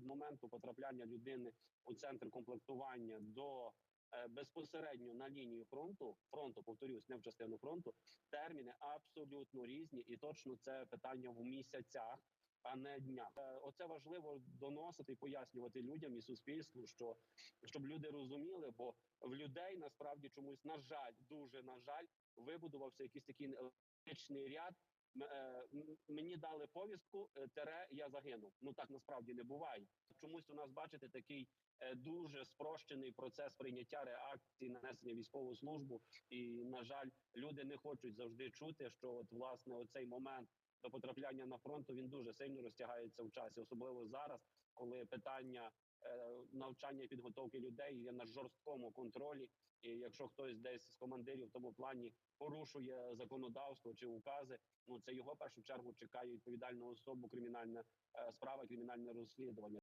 від моменту потрапляння людини у центр комплектування до е, безпосередньо на лінію фронту фронту, повторюсь, не в частину фронту, терміни абсолютно різні, і точно це питання в місяцях. А не дня, Е, оце важливо доносити і пояснювати людям і суспільству, що щоб люди розуміли, бо в людей насправді чомусь на жаль, дуже на жаль, вибудувався якийсь такий логічний ряд. Е, Мені дали повістку, е, тере я загинув. Ну так насправді не буває. Чомусь у нас бачите такий е, дуже спрощений процес прийняття реакції нанесення військову службу. І на жаль, люди не хочуть завжди чути, що от власне оцей момент до потрапляння на фронт він дуже сильно розтягається в часі, особливо зараз, коли питання е, навчання і підготовки людей є на жорсткому контролі. І якщо хтось десь з командирів в тому плані порушує законодавство чи укази, ну це його в першу чергу чекає відповідальну особу, кримінальна е, справа, кримінальне розслідування.